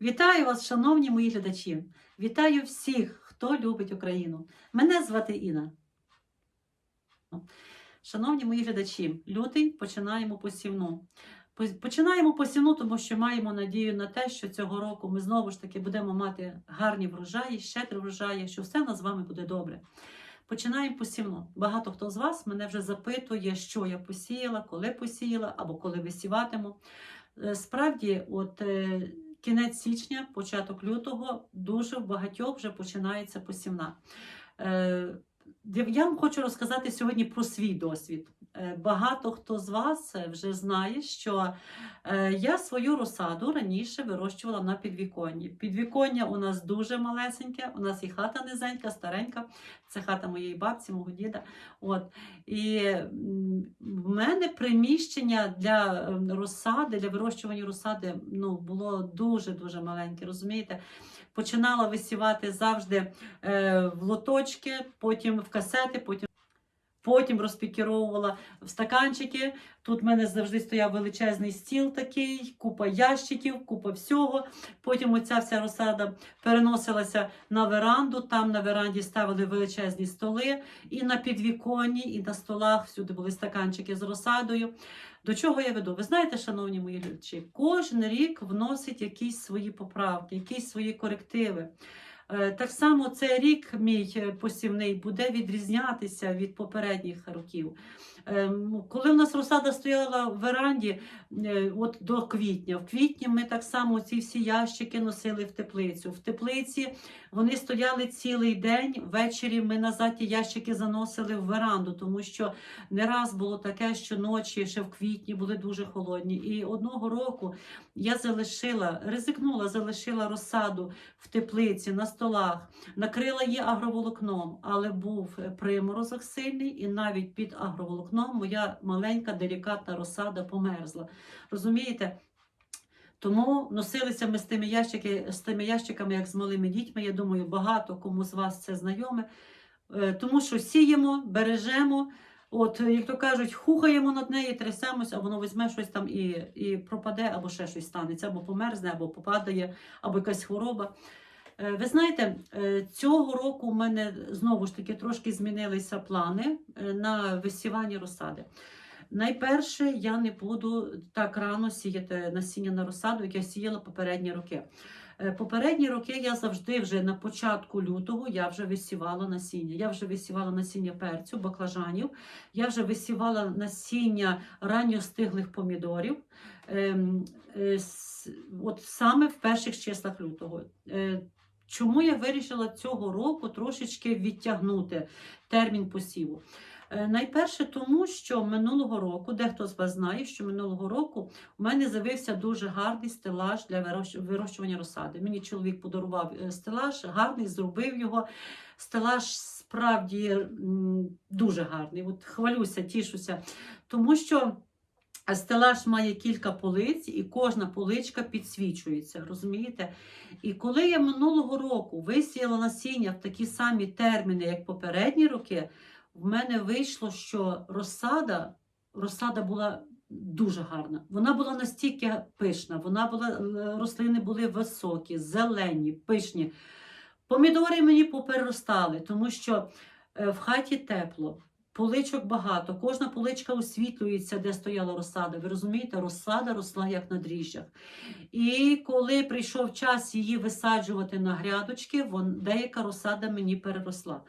Вітаю вас, шановні мої глядачі! Вітаю всіх, хто любить Україну. Мене звати Інна. Шановні мої глядачі, лютий починаємо посівну. Починаємо посівну, тому що маємо надію на те, що цього року ми знову ж таки будемо мати гарні врожаї, щедрі врожаї, що все в нас з вами буде добре. Починаємо посівну. Багато хто з вас мене вже запитує, що я посіяла, коли посіяла або коли висіватиму. Е, Справді, от е, кінець січня, початок лютого, дуже в багатьох вже починається посівна. Е, Я вам хочу розказати сьогодні про свій досвід. Е, Багато хто з вас е, вже знає, що е, я свою розсаду раніше вирощувала на підвіконні. Підвіконня у нас дуже малесеньке, у нас і хата низенька, старенька. Це хата моєї бабці, мого діда. От. І в мене приміщення для ем, розсади, для вирощування розсади ну, було дуже-дуже маленьке, розумієте? Починала висівати завжди в лоточки, потім в касети, потім. Потім розпікіровувала в стаканчики. Тут в мене завжди стояв величезний стіл такий, купа ящиків, купа всього. Потім оця вся розсада переносилася на веранду. Там на веранді ставили величезні столи, і на підвіконні, і на столах всюди були стаканчики з розсадою. До чого я веду? Ви знаєте, шановні мої глядачі, кожен рік вносить якісь свої поправки, якісь свої корективи. Е, Так само цей рік мій е, посівний буде відрізнятися від попередніх років. Ем, Коли в нас розсада стояла в веранді е, от до квітня, в квітні ми так само ці всі ящики носили в теплицю. В теплиці вони стояли цілий день. Ввечері ми назад ті ящики заносили в веранду, тому що не раз було таке, що ночі ще в квітні були дуже холодні. І одного року я залишила, ризикнула, залишила розсаду в теплиці на столах, накрила її агроволокном, але був приморозок сильний, і навіть під агроволокном моя маленька делікатна розсада померзла. Розумієте? Тому носилися ми з тими, ящики, з тими ящиками, як з малими дітьми. Я думаю, багато кому з вас це знайоме. Е, Тому що сіємо, бережемо. От, як то кажуть, хухаємо над нею, трясемось, а воно візьме щось там і, і пропаде, або ще щось станеться, або померзне, або попадає, або якась хвороба. Е, Ви знаєте, е, цього року у мене знову ж таки трошки змінилися плани е, на висівання розсади. Найперше, я не буду так рано сіяти насіння на розсаду, як я сіяла попередні роки. Попередні роки я завжди вже на початку лютого я вже висівала насіння. Я вже висівала насіння перцю, баклажанів, я вже висівала насіння ранньостиглих помідорів. Ем, От саме в перших числах лютого. Чому я вирішила цього року трошечки відтягнути термін посіву? Е, Найперше тому, що минулого року, дехто з вас знає, що минулого року у мене з'явився дуже гарний стелаж для вирощування розсади. Мені чоловік подарував е, стелаж, гарний, зробив його. Стелаж справді дуже гарний. От хвалюся, тішуся, тому що. Стелаж має кілька полиць, і кожна поличка підсвічується, розумієте? І коли я минулого року висіяла насіння в такі самі терміни, як попередні роки, в мене вийшло, що розсада, розсада була дуже гарна. Вона була настільки пишна, вона була, е, рослини були високі, зелені, пишні. Помідори мені попереростали, тому що е, в хаті тепло. Поличок багато, кожна поличка освітлюється, де стояла розсада. Ви розумієте, розсада росла як на дріжджах. І коли прийшов час її висаджувати на грядочки, вон, деяка розсада мені переросла.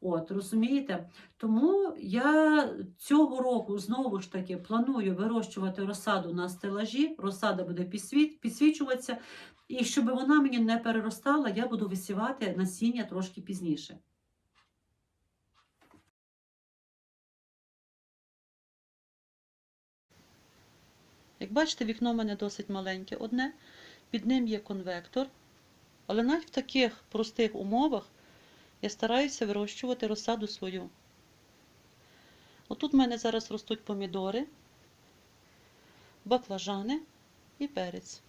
От, розумієте? Тому я цього року знову ж таки планую вирощувати розсаду на стелажі, розсада буде підсвічуватися, і щоб вона мені не переростала, я буду висівати насіння трошки пізніше. Як бачите, вікно в мене досить маленьке одне, під ним є конвектор. Але навіть в таких простих умовах я стараюся вирощувати розсаду свою. Отут в мене зараз ростуть помідори, баклажани і перець.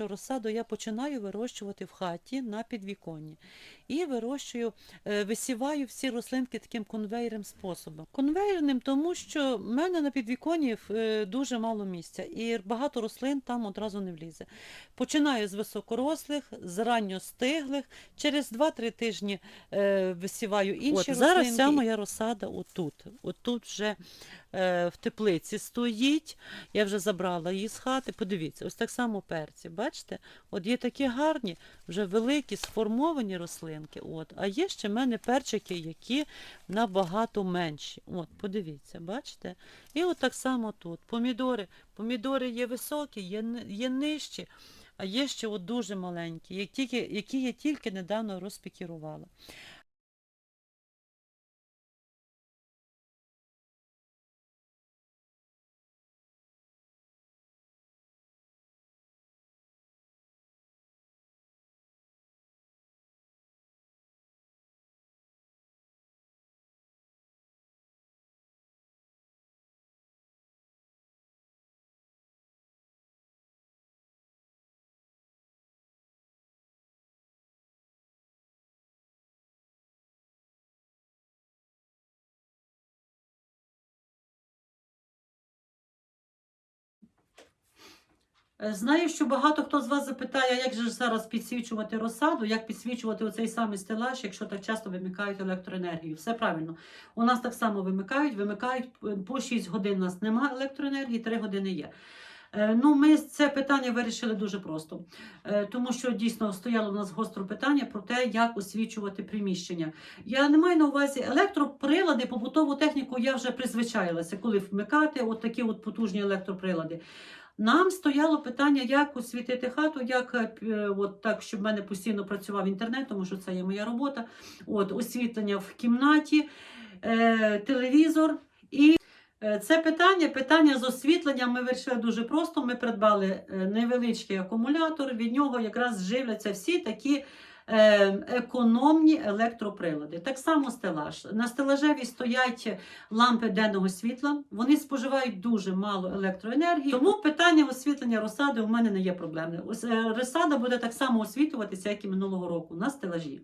Що розсаду я починаю вирощувати в хаті на підвіконні. І вирощую, е, висіваю всі рослинки таким конвейерним способом. Конвейерним, тому що в мене на підвіконні е, дуже мало місця, і багато рослин там одразу не влізе. Починаю з високорослих, з ранньостиглих, через 2-3 тижні е, висіваю інші От, рослинки. зараз вся моя розсада отут. Отут вже в теплиці стоїть. Я вже забрала її з хати. Подивіться, ось так само перці. Бачите? От є такі гарні, вже великі, сформовані рослинки. От. А є ще в мене перчики, які набагато менші. От, подивіться, бачите? І от так само тут. Помідори. Помідори є високі, є, є нижчі. А є ще от дуже маленькі, як які я тільки недавно розпікірувала. Знаю, що багато хто з вас запитає, як же зараз підсвічувати розсаду, як підсвічувати оцей самий стелаж, якщо так часто вимикають електроенергію. Все правильно. У нас так само вимикають, вимикають е, по 6 годин. У нас немає електроенергії, 3 години є. Е, Ну, ми це питання вирішили дуже просто, Е, тому що дійсно стояло у нас гостро питання про те, як освічувати приміщення. Я не маю на увазі електроприлади, побутову техніку я вже призвичаїлася, коли вмикати от такі от потужні електроприлади. Нам стояло питання, як освітити хату, як е, от так, щоб в мене постійно працював інтернет, тому що це є моя робота. От освітлення в кімнаті, е, телевізор. І е, це питання, питання з освітленням ми вирішили дуже просто. Ми придбали е, невеличкий акумулятор, від нього якраз живляться всі такі. Е, Економні електроприлади. Так само стелаж. На стелажеві стоять лампи денного світла. Вони споживають дуже мало електроенергії. Тому питання освітлення розсади у мене не є проблемне. Розсада буде так само освітлюватися, як і минулого року на стелажі.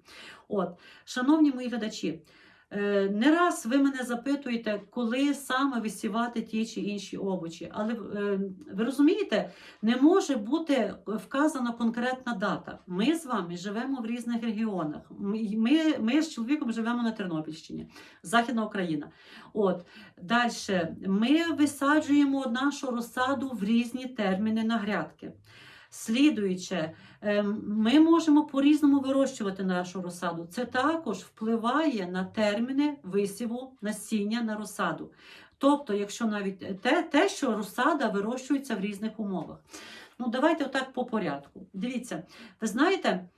От, шановні мої глядачі. Е, Не раз ви мене запитуєте, коли саме висівати ті чи інші овочі. Але е, ви розумієте, не може бути вказана конкретна дата. Ми з вами живемо в різних регіонах. Ми, ми, ми з чоловіком живемо на Тернопільщині, Західна Україна. От далі ми висаджуємо нашу розсаду в різні терміни на грядки. Слідуюче, ем, ми можемо по-різному вирощувати нашу розсаду. Це також впливає на терміни висіву насіння на розсаду. Тобто, якщо навіть те, те, що розсада вирощується в різних умовах. Ну, давайте отак по порядку. Дивіться, ви знаєте, е,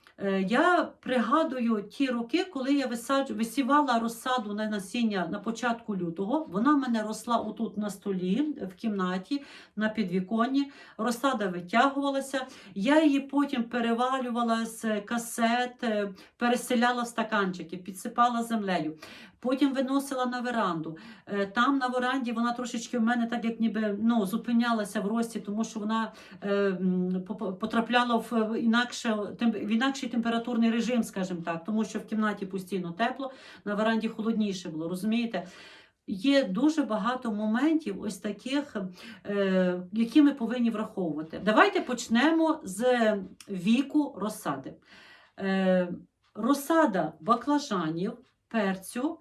я пригадую ті роки, коли я висівала розсаду на насіння на початку лютого. Вона в мене росла отут на столі, в кімнаті, на підвіконні. Розсада витягувалася. Я її потім перевалювала з касет, е, переселяла в стаканчики, підсипала землею. Потім виносила на веранду. Е, Там на веранді вона трошечки в мене так як ніби ну, зупинялася в рості, тому що вона е, потрапляла в інакше, в інакший температурний режим, скажімо так, тому що в кімнаті постійно тепло, на веранді холодніше було, розумієте? Є дуже багато моментів, ось таких, е, які ми повинні враховувати. Давайте почнемо з віку розсади. Е, розсада баклажанів, перцю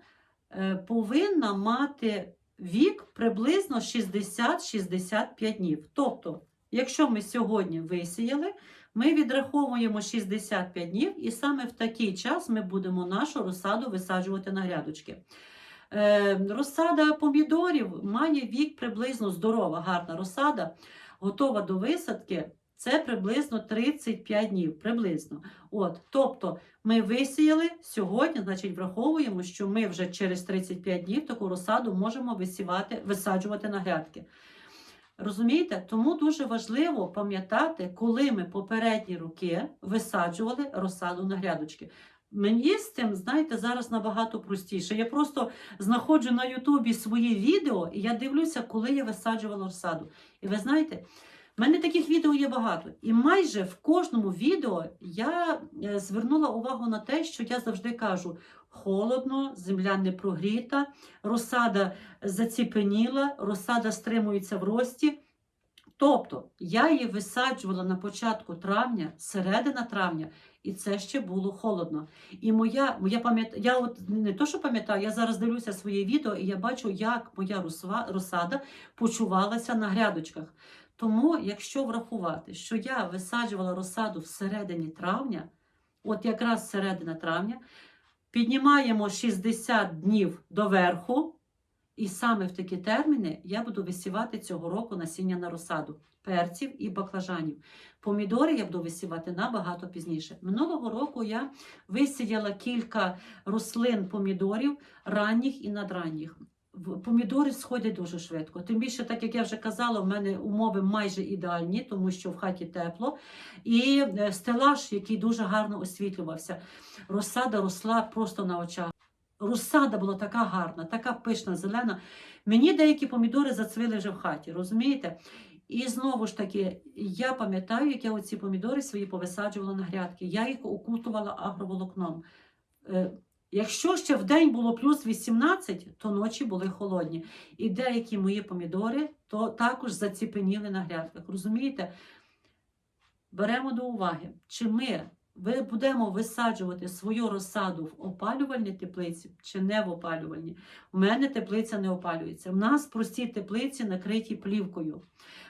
повинна мати вік приблизно 60-65 днів. Тобто, якщо ми сьогодні висіяли, ми відраховуємо 65 днів, і саме в такий час ми будемо нашу розсаду висаджувати на грядочки. Е, розсада помідорів має вік приблизно здорова, гарна розсада, готова до висадки. Це приблизно 35 днів. Приблизно. От, тобто ми висіяли сьогодні, значить, враховуємо, що ми вже через 35 днів таку розсаду можемо висівати, висаджувати на грядки. Розумієте? Тому дуже важливо пам'ятати, коли ми попередні роки висаджували розсаду на грядочки. Мені з цим, знаєте, зараз набагато простіше. Я просто знаходжу на Ютубі свої відео, і я дивлюся, коли я висаджувала розсаду. І ви знаєте, У мене таких відео є багато. І майже в кожному відео я е, звернула увагу на те, що я завжди кажу: холодно, земля не прогріта, розсада заціпеніла, розсада стримується в рості. Тобто я її висаджувала на початку травня, середина травня, і це ще було холодно. І моя, моя пам'ят... я от не то, що пам'ятаю, я зараз дивлюся своє відео, і я бачу, як моя розсада почувалася на грядочках. Тому, якщо врахувати, що я висаджувала розсаду всередині травня, от якраз середина травня, піднімаємо 60 днів доверху, і саме в такі терміни я буду висівати цього року насіння на розсаду перців і баклажанів. Помідори я буду висівати набагато пізніше. Минулого року я висіяла кілька рослин помідорів ранніх і надранніх. Помідори сходять дуже швидко. Тим більше, так як я вже казала, в мене умови майже ідеальні, тому що в хаті тепло. І е, стелаж, який дуже гарно освітлювався. Розсада росла просто на очах. Розсада була така гарна, така пишна, зелена. Мені деякі помідори зацвіли вже в хаті, розумієте? І знову ж таки, я пам'ятаю, як я оці помідори свої повисаджувала на грядки. Я їх окутувала агроволокном. Якщо ще в день було плюс 18, то ночі були холодні. І деякі мої помідори то також заціпеніли на грядках. Розумієте? Беремо до уваги, чи ми будемо висаджувати свою розсаду в опалювальній теплиці чи не в опалювальній. У мене теплиця не опалюється. У нас прості теплиці накриті плівкою.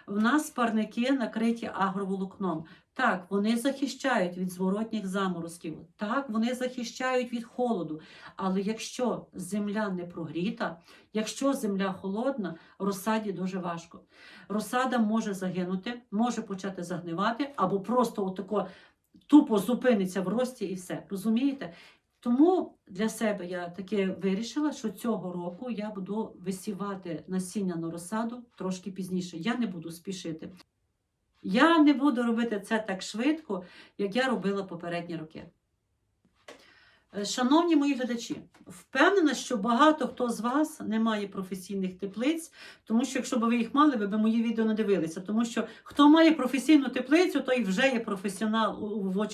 В нас парники накриті агроволокном. Так, вони захищають від зворотніх заморозків. Так, вони захищають від холоду. Але якщо земля не прогріта, якщо земля холодна, розсаді дуже важко. Розсада може загинути, може почати загнивати, або просто отако тупо зупиниться в рості і все. Розумієте? Тому для себе я таке вирішила, що цього року я буду висівати насіння на розсаду трошки пізніше. Я не буду спішити. Я не буду робити це так швидко, як я робила попередні роки. Е, Шановні мої глядачі, впевнена, що багато хто з вас не має професійних теплиць, тому що якщо б ви їх мали, ви б мої відео не дивилися. Тому що хто має професійну теплицю, той вже є професіонал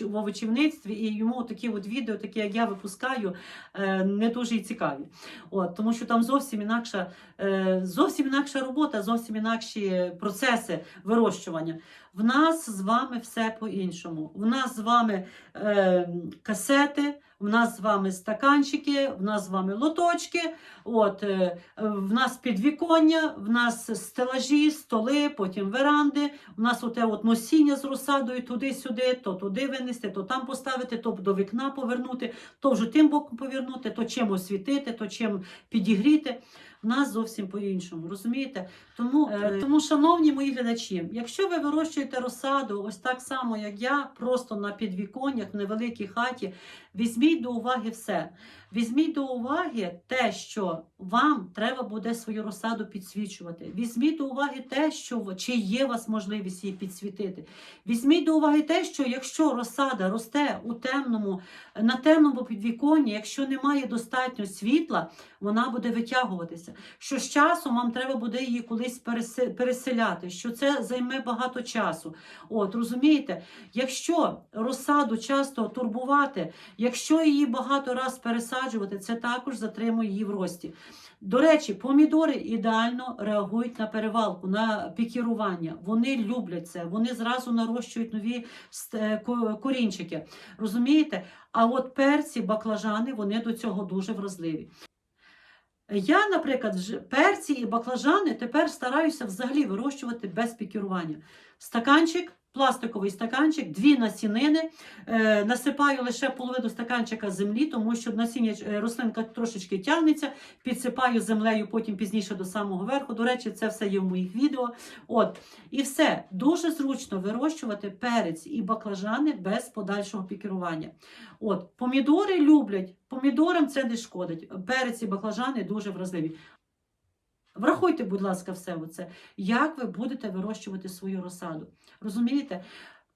в овочівництві, і йому такі от відео, такі як я випускаю, е, не дуже і цікаві. От, тому що там зовсім інакша, е, зовсім інакша робота, зовсім інакші процеси вирощування. В нас з вами все по-іншому. В нас з вами касети, в нас з вами стаканчики, в нас з вами лоточки, от, е, в нас підвіконня, в нас стелажі, столи, потім веранди, в нас оте от носіння з розсадою туди-сюди, то туди винести, то там поставити, то до вікна повернути, то вже тим боком повернути, то чим освітити, то чим підігріти. В нас зовсім по-іншому, розумієте? Тому, е, тому, шановні мої глядачі, якщо ви вирощуєте розсаду, ось так само, як я, просто на підвіконнях, в невеликій хаті, візьміть до уваги все. Візьміть до уваги те, що вам треба буде свою розсаду підсвічувати. Візьміть до уваги те, що чи є у вас можливість її підсвітити. Візьміть до уваги те, що якщо розсада росте у темному, на темному підвіконні, якщо немає достатньо світла, вона буде витягуватися. Що з часом вам треба буде її колись переселяти, що це займе багато часу. От розумієте, якщо розсаду часто турбувати, якщо її багато раз пересаджувати, це також затримує її в рості. До речі, помідори ідеально реагують на перевалку, на пікірування. Вони люблять це, вони зразу нарощують нові е, ко- корінчики. Розумієте? А от перці, баклажани, вони до цього дуже вразливі. Я, наприклад, перці і баклажани тепер стараюся взагалі вирощувати без пікірування. Стаканчик, пластиковий стаканчик, дві насінини. Е, насипаю лише половину стаканчика землі, тому що насіння е, рослинка трошечки тягнеться, підсипаю землею потім пізніше до самого верху. До речі, це все є в моїх відео. От. І все. Дуже зручно вирощувати перець і баклажани без подальшого пікірування. От. Помідори люблять, помідорам це не шкодить. Перець і баклажани дуже вразливі. Врахуйте, будь ласка, все це. Як ви будете вирощувати свою розсаду? Розумієте?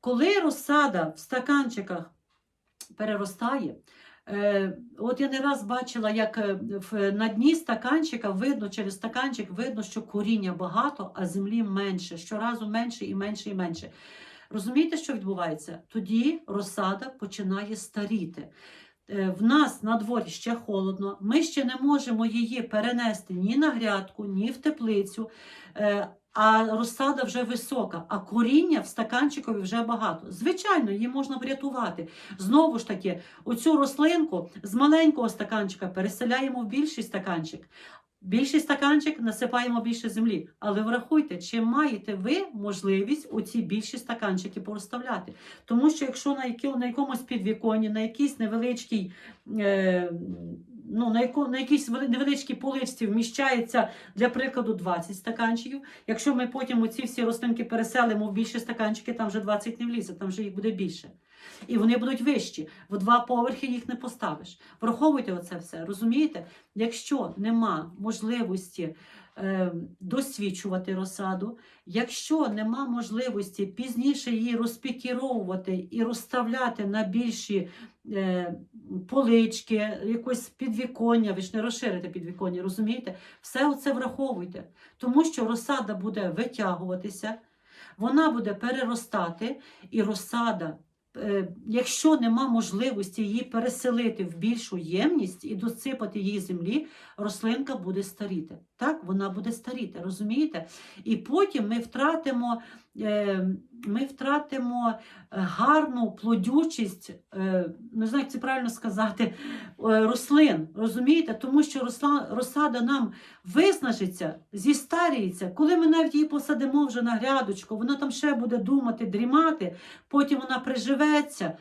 Коли розсада в стаканчиках переростає, Е, От я не раз бачила, як е, на дні стаканчика видно, через стаканчик видно, що коріння багато, а землі менше. Щоразу менше і менше і менше. Розумієте, що відбувається? Тоді розсада починає старіти. Е, В нас на дворі ще холодно, ми ще не можемо її перенести ні на грядку, ні в теплицю, е, а розсада вже висока, а коріння в стаканчикові вже багато. Звичайно, її можна врятувати. Знову ж таки, оцю рослинку з маленького стаканчика переселяємо в більший стаканчик. Більший стаканчик насипаємо більше землі. Але врахуйте, чи маєте ви можливість оці більші стаканчики порозставляти. Тому що якщо на, якомусь підвіконні, на якійсь невеличкій, е, ну, на, яко, на якійсь невеличкій поличці вміщається, для прикладу, 20 стаканчиків. Якщо ми потім оці всі рослинки переселимо в більші стаканчики, там вже 20 не влізе, там вже їх буде більше. І вони будуть вищі. В два поверхи їх не поставиш. Враховуйте оце все, розумієте? Якщо нема можливості е, досвідчувати розсаду, якщо нема можливості пізніше її розпікіровувати і розставляти на більші е, полички, якось підвіконня, ви ж не розширите підвіконня, розумієте? Все це враховуйте, тому що розсада буде витягуватися, вона буде переростати, і розсада якщо нема можливості її переселити в більшу ємність і досипати її землі, рослинка буде старіти. Так, вона буде старіти, розумієте? І потім ми втратимо, е, ми втратимо е, гарну плодючість, е, не знаю, як це правильно сказати, е, рослин. Розумієте? Тому що росла, розсада нам виснажиться, зістаріється. Коли ми навіть її посадимо вже на грядочку, вона там ще буде думати, дрімати, потім вона приживеться.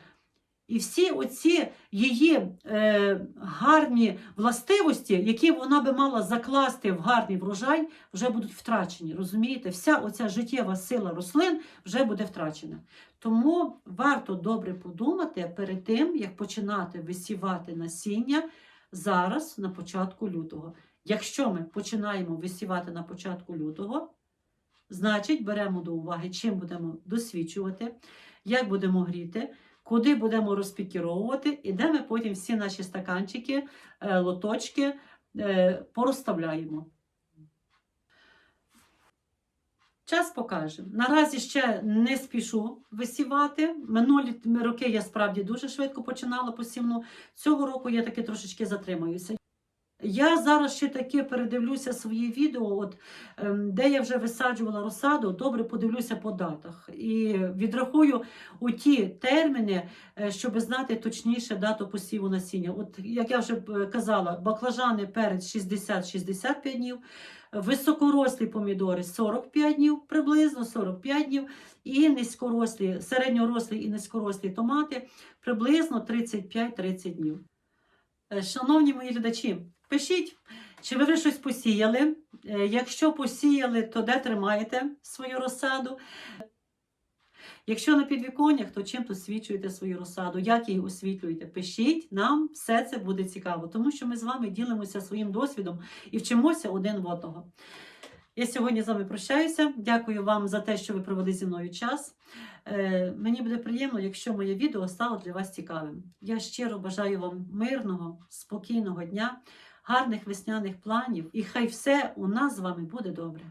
І всі оці її е, гарні властивості, які вона би мала закласти в гарний врожай, вже будуть втрачені. Розумієте? Вся оця життєва сила рослин вже буде втрачена. Тому варто добре подумати перед тим, як починати висівати насіння зараз, на початку лютого. Якщо ми починаємо висівати на початку лютого, значить беремо до уваги, чим будемо досвідчувати, як будемо гріти, куди будемо розпікіровувати, і де ми потім всі наші стаканчики, е, лоточки пороставляємо. порозставляємо. Час покаже. Наразі ще не спішу висівати. Минулі роки я справді дуже швидко починала посівну. Цього року я таки трошечки затримаюся. Я зараз ще таки передивлюся свої відео, от, ем, де я вже висаджувала розсаду, добре подивлюся по датах. І відрахую у ті терміни, е, щоб знати точніше дату посіву насіння. От, як я вже е, казала, баклажани перець 60-65 днів, високорослі помідори 45 днів, приблизно 45 днів, і низькорослі, середньорослі і низькорослі томати приблизно 35-30 днів. Е, Шановні мої глядачі, пишіть, чи ви вже щось посіяли. Е, Якщо посіяли, то де тримаєте свою розсаду? Якщо на підвіконнях, то чим освітлюєте свою розсаду, як її освітлюєте? Пишіть, нам все це буде цікаво, тому що ми з вами ділимося своїм досвідом і вчимося один в одного. Я сьогодні з вами прощаюся. Дякую вам за те, що ви провели зі мною час. Е, мені буде приємно, якщо моє відео стало для вас цікавим. Я щиро бажаю вам мирного, спокійного дня, гарних весняних планів, і хай все у нас з вами буде добре.